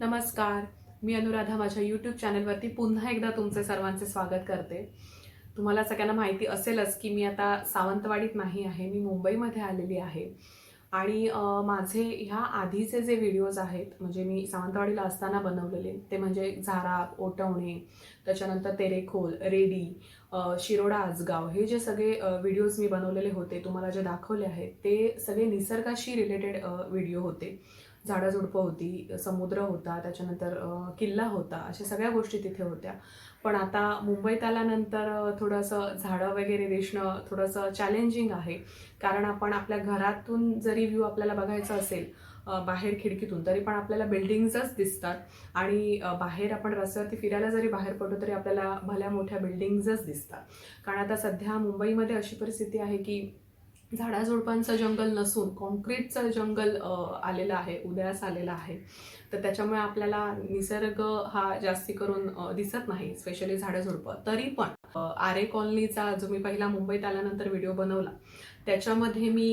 नमस्कार. मी अनुराधा माझ्या यूट्यूब चॅनलवरती पुन्हा एकदा तुमचे सर्वांचे स्वागत करते. तुम्हाला सगळ्यांना माहिती असेलच की मी आता सावंतवाडीत नाही आहे मी मुंबईमध्ये आलेली आहे. आणि माझे ह्या आधीचे जे व्हिडिओज आहेत म्हणजे मी सावंतवाडीला असताना बनवलेले ते म्हणजे झारा ओटवणे त्याच्यानंतर तेरेखोल रेडी शिरोडा आजगाव हे जे सगळे व्हिडिओज मी बनवलेले होते तुम्हाला जे दाखवले आहेत ते सगळे निसर्गाशी रिलेटेड व्हिडिओ होते. झाडंझुडपं होती समुद्र होता त्याच्यानंतर किल्ला होता अशा सगळ्या गोष्टी तिथे होत्या. पण आता मुंबईत आल्यानंतर थोडंसं झाडं वगैरे दिसणं थोडंसं चॅलेंजिंग आहे. कारण आपण आपल्या घरातून जरी व्ह्यू आपल्याला बघायचा असेल बाहेर खिडकीतून तरी पण आपल्याला बिल्डिंग्सच दिसतात. आणि बाहेर आपण रस्त्यावरती फिरायला जरी बाहेर पडतो तरी आपल्याला भल्या मोठ्या बिल्डिंग्जच दिसतात. कारण आता सध्या मुंबईमध्ये अशी परिस्थिती आहे की झाडाझुडपांचं जंगल नसून कॉन्क्रीटचं जंगल आलेलं आहे उदयास आलेलं आहे. तर त्याच्यामुळे आपल्याला निसर्ग हा जास्ती करून दिसत नाही स्पेशली झाडंझुडपं तरी पण आरे कॉलनीचा जो मी पहिला मुंबईत आल्यानंतर व्हिडिओ बनवला त्याच्यामध्ये मी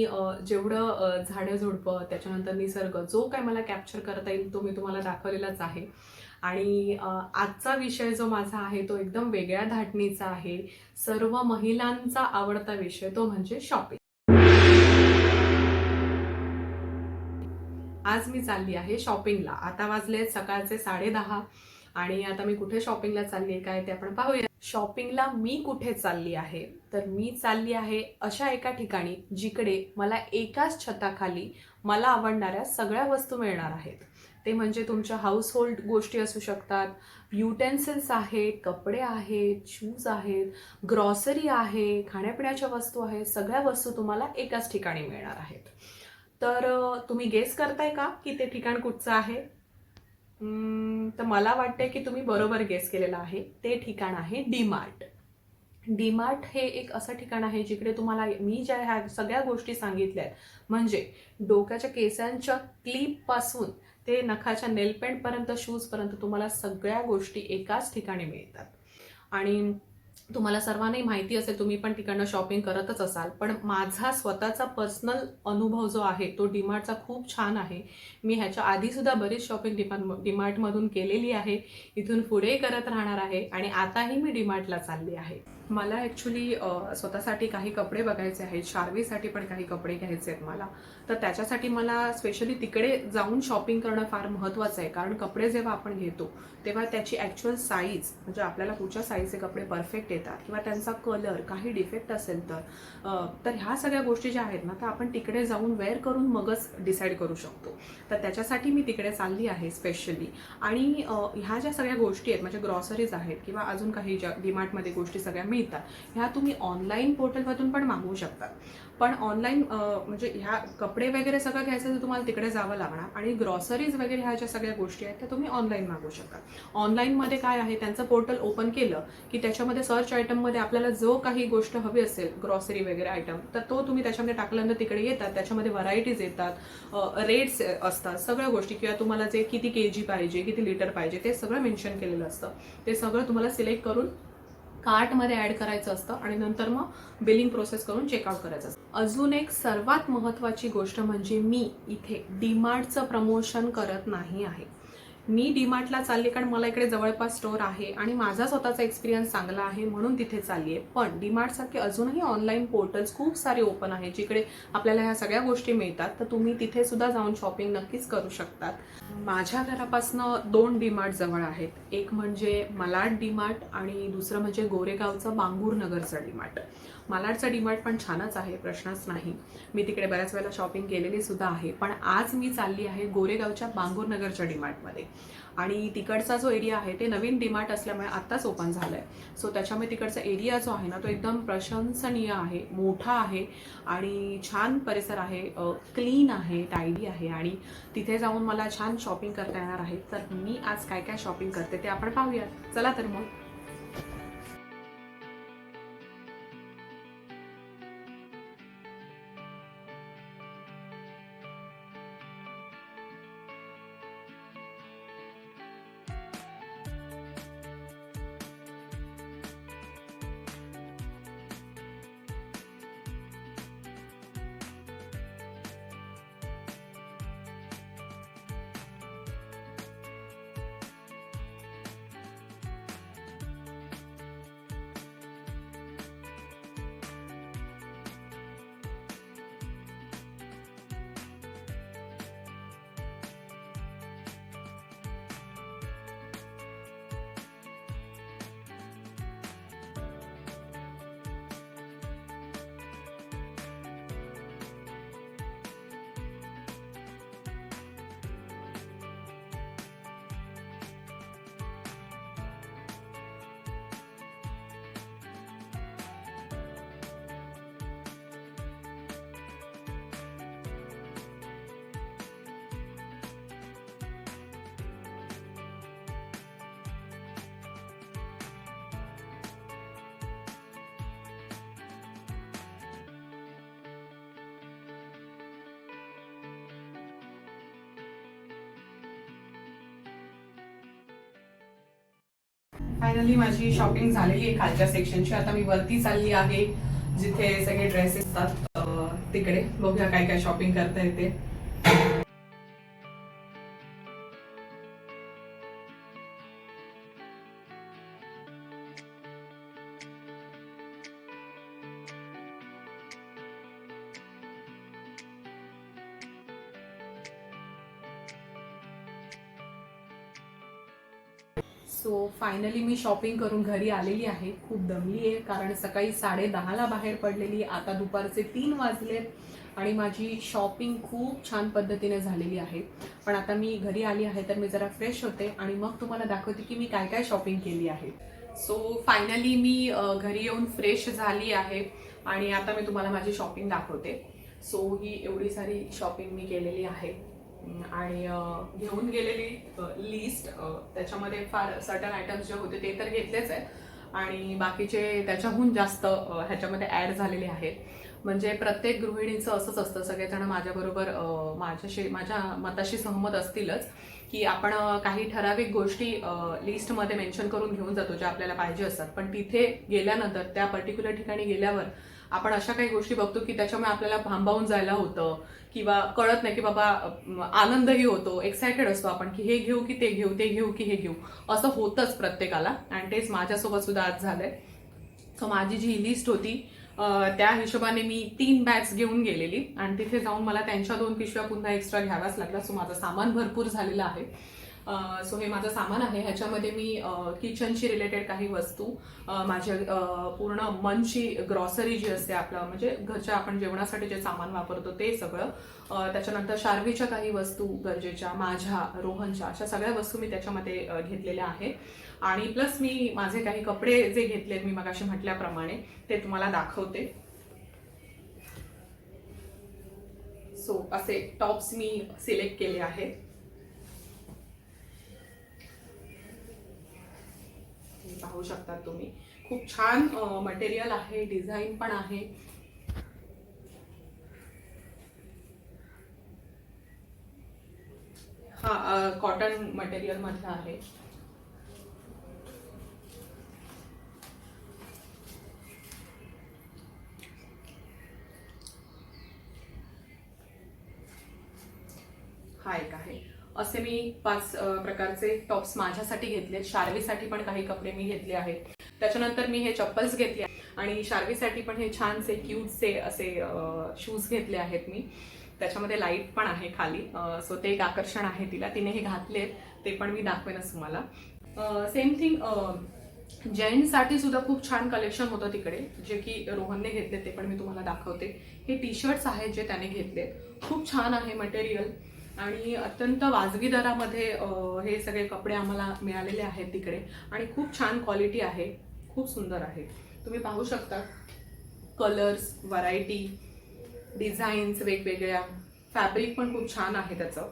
जेवढं झाडंझुडपं त्याच्यानंतर निसर्ग जो काय मला कॅप्चर करता येईल तो मी तुम्हाला दाखवलेलाच आहे. आणि आजचा विषय जो माझा आहे तो एकदम वेगळ्या धाटणीचा आहे. सर्व महिलांचा आवडता विषय तो म्हणजे शॉपिंग आज मी चालली आहे शॉपिंगला. आता वाजले सकाळचे साडे दहा आणि आता मी कुठे शॉपिंगला चालली आहे काय ते आपण पाहूया. शॉपिंगला मी कुठे चालली आहे? तर मी चालली आहे अशा एका ठिकाणी जिकडे मला एकाच छताखाली मला आवडणाऱ्या सगळ्या वस्तू मिळणार आहेत. ते म्हणजे तुमच्या हाऊसहोल्ड गोष्टी असू शकतात. युटेन्सिल्स आहेत कपडे आहेत शूज आहेत ग्रॉसरी आहे खाण्यापिण्याच्या वस्तू आहेत. सगळ्या वस्तू तुम्हाला एकाच ठिकाणी मिळणार आहेत. तर तुम्ही गेस करताय का की ते ठिकाण कुठचं आहे? तर मला वाटतंय की तुम्ही बरोबर गेस केलेलं आहे. ते ठिकाण आहे डीमार्ट डीमार्ट हे एक असं ठिकाण आहे जिकडे तुम्हाला मी ज्या ह्या सगळ्या गोष्टी सांगितल्या आहेत म्हणजे डोक्याच्या केसांच्या क्लिपपासून ते नखाच्या नेलपेंटपर्यंत शूजपर्यंत तुम्हाला सगळ्या गोष्टी एकाच ठिकाणी मिळतात. आणि तुम्हाला सर्वांनाही माहिती असेल तुम्ही पण तिकडनं शॉपिंग करतच असाल पण माझा स्वतःचा पर्सनल अनुभव जो आहे तो डीमार्टचा खूप छान आहे. मी ह्याच्या आधीसुद्धा बरीच शॉपिंग डिमार्ट डीमार्टमधून केलेली आहे. इथून पुढेही करत राहणार आहे आणि आताही मी डीमार्टला चालली आहे. मला ॲक्च्युली स्वतःसाठी काही कपडे बघायचे आहेत शार्वीसाठी पण काही कपडे घ्यायचे आहेत मला. तर त्याच्यासाठी मला स्पेशली तिकडे जाऊन शॉपिंग करणं फार महत्त्वाचं आहे. कारण कपडे जेव्हा आपण घेतो तेव्हा त्याची ॲक्च्युअल साईज म्हणजे आपल्याला कुठच्या साईजचे कपडे परफेक्ट येतात किंवा त्यांचा कलर काही डिफेक्ट असेल तर तर ह्या सगळ्या गोष्टी ज्या आहेत ना त्या आपण तिकडे जाऊन वेअर करून मगच डिसाईड करू शकतो. तर त्याच्यासाठी मी तिकडे चालली आहे स्पेशली आणि ह्या ज्या सगळ्या गोष्टी आहेत म्हणजे ग्रॉसरीज आहेत किंवा अजून काही ज्या डिमार्टमध्ये गोष्टी सगळ्या मिळतात. ह्या तुम्ही ऑनलाईन पोर्टलमधून पण मागवू शकता. पण ऑनलाईन म्हणजे ह्या कपडे वगैरे सगळं घ्यायचं तर तुम्हाला तिकडे जावं लागणार. आणि ग्रॉसरीज वगैरे ह्या ज्या सगळ्या गोष्टी आहेत त्या तुम्ही ऑनलाईन मागवू शकता. ऑनलाईनमध्ये काय आहे त्यांचं पोर्टल ओपन केलं की त्याच्यामध्ये सर्च आयटममध्ये आपल्याला जो काही गोष्ट हवी असेल ग्रॉसरी वगैरे आयटम तर तो तुम्ही त्याच्यामध्ये टाकल्यानंतर तिकडे येतात. त्याच्यामध्ये व्हरायटीज येतात रेट्स असतात सगळ्या गोष्टी. किंवा तुम्हाला जे किती के जी पाहिजे किती लिटर पाहिजे ते सगळं मेन्शन केलेलं असतं. ते सगळं तुम्हाला सिलेक्ट करून कार्टमध्ये ॲड करायचं असतं आणि नंतर मग बिलिंग प्रोसेस करून चेकआउट करायचं असतं. अजून एक सर्वात महत्त्वाची गोष्ट म्हणजे मी इथे डीमार्टचं प्रमोशन करत नाही आहे. मी डीमार्टला चालली कारण मला इकडे जवळपास स्टोअर आहे आणि माझा स्वतःचा एक्सपिरियन्स चांगला आहे म्हणून तिथे चालली आहे. पण डीमार्टसारखे अजूनही ऑनलाईन पोर्टल्स खूप सारे ओपन आहेत जिकडे आपल्याला ह्या सगळ्या गोष्टी मिळतात. तर तुम्ही तिथे सुद्धा जाऊन शॉपिंग नक्कीच करू शकतात. माझ्या घरापासनं दोन डीमार्ट जवळ आहेत. एक म्हणजे मलाड डीमार्ट आणि दुसरं म्हणजे गोरेगावचं बांगूर नगरचं डीमार्ट. मालाडचं डीमार्ट पण छानच आहे प्रश्नच नाही. मी तिकडे बऱ्याच वेळेला शॉपिंग केलेली सुद्धा आहे. पण आज मी चालली आहे गोरेगावच्या बांगूरनगरच्या डीमार्टमध्ये. आणि तिकडचा जो एरिया आहे ते नवीन डिमार्ट असल्यामुळे आत्ताच ओपन झालं आहे सो त्याच्यामुळे तिकडचा एरिया जो आहे ना तो एकदम प्रशंसनीय आहे मोठा आहे आणि छान परिसर आहे क्लीन आहे टायडी आहे आणि तिथे जाऊन मला छान शॉपिंग करता येणार आहे. तर मी आज काय काय शॉपिंग करते ते आपण पाहूयात. चला तर मग. फायनली माझी शॉपिंग झालेली आहे खालच्या सेक्शनची आता मी वरती चालली आहे जिथे सगळे ड्रेसेस असतात तिकडे. बघूया काय काय शॉपिंग करता येते. सो फायनली मी शॉपिंग करून घरी आलेली आहे. खूप दमली आहे कारण सकाळी साडे दहाला बाहेर पडलेली आता दुपारचे तीन वाजलेत आणि माझी शॉपिंग खूप छान पद्धतीने झालेली आहे. पण आता मी घरी आली आहे तर मी जरा फ्रेश होते आणि मग तुम्हाला दाखवते की मी काय काय शॉपिंग केली आहे. सो फायनली मी घरी येऊन फ्रेश झाली आहे आणि आता मी तुम्हाला माझी शॉपिंग दाखवते. सो ही एवढी सारी शॉपिंग मी केलेली आहे. आणि घेऊन गेलेली लिस्ट त्याच्यामध्ये फार सर्टन आयटम्स जे होते ते तर घेतलेच आहे आणि बाकीचे त्याच्याहून जास्त ह्याच्यामध्ये ॲड झालेले आहेत. म्हणजे प्रत्येक गृहिणीचं असंच असतं. सगळेजण माझ्याबरोबर माझ्याशी माझ्या मताशी सहमत असतीलच की आपण काही ठराविक गोष्टी लिस्टमध्ये मेन्शन करून घेऊन जातो ज्या आपल्याला पाहिजे असतात. पण तिथे गेल्यानंतर त्या पर्टिक्युलर ठिकाणी गेल्यावर आपण अशा काही गोष्टी बघतो की त्याच्यामुळे आपल्याला भांबावून जायला होतं किंवा कळत नाही की बाबा आनंदही होतो एक्सायटेड असतो आपण की हे घेऊ की ते घेऊ ते घेऊ की हे घेऊ. असं होतंच प्रत्येकाला आणि तेच माझ्यासोबत सुद्धा आज झालंय. सो माझी जी लिस्ट होती त्या हिशोबाने मी तीन बॅग्स घेऊन गेलेली. आणि तिथे जाऊन मला त्यांच्या दोन पिशव्या पुन्हा एक्स्ट्रा घ्याव्याच लागल्या. सो माझं सामान भरपूर झालेलं आहे. सो हे माझं सामान आहे. ह्याच्यामध्ये मी किचनशी रिलेटेड काही वस्तू माझ्या पूर्ण मनची ग्रॉसरी जी असते आपलं म्हणजे घरच्या आपण जेवणासाठी जे सामान वापरतो ते सगळं. त्याच्यानंतर शार्वीच्या काही वस्तू गरजेच्या माझ्या रोहनच्या अशा सगळ्या वस्तू मी त्याच्यामध्ये घेतलेल्या आहेत आणि प्लस मी माझे काही कपडे जे घेतले मी मगाशी म्हटल्याप्रमाणे ते तुम्हाला दाखवते. सो असे टॉप्स मी सिलेक्ट केले आहेत. हे पाहू शकता तुम्ही. खूप छान मटेरियल आहे डिझाईन पण आहे. हा कॉटन मटेरियल मधला आहे. हा एक आहे. असे मी पाच प्रकारचे टॉप्स माझ्यासाठी घेतले शार्वीसाठी पण काही कपडे मी घेतले आहेत. त्याच्यानंतर मी हे चप्पल्स घेतले आणि शार्वीसाठी पण हे छानसे क्यूटचे असे शूज घेतले आहेत मी. त्याच्यामध्ये लाइट पण आहे खाली. सो ते एक आकर्षण आहे तिला. तिने हे घातले ते पण मी दाखवेनच तुम्हाला. सेम थिंग जेंट्ससाठी सुद्धा खूप छान कलेक्शन होतं तिकडे. जे की रोहनने घेतले ते पण मी तुम्हाला दाखवते. हे टी शर्ट्स आहेत जे त्याने घेतले खूप छान आहे मटेरियल आणि अत्यंत वाजवी दरामध्ये हे सगळे कपडे आम्हाला मिळालेले आहेत तिकडे. आणि खूप छान क्वालिटी आहे. खूप सुंदर आहे. तुम्ही पाहू शकता कलर्स व्हरायटी डिझाईन्स वेगवेगळ्या. फॅब्रिक पण खूप छान आहे त्याचं.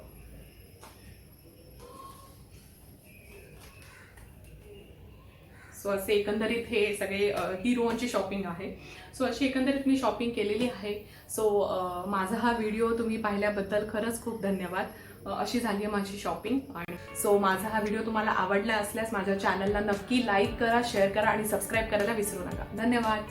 सो असे एकंदरीत हे सगळे हिरोची शॉपिंग आहे. सो अशी एकंदरीत मी शॉपिंग केलेली आहे. सो माझा हा व्हिडिओ तुम्ही पाहिल्याबद्दल खरंच खूप धन्यवाद. अशी झाली आहे माझी शॉपिंग आणि सो माझा हा व्हिडिओ तुम्हाला आवडला असल्यास माझ्या चॅनलला नक्की लाईक करा शेअर करा आणि सबस्क्राईब करायला विसरू नका. धन्यवाद.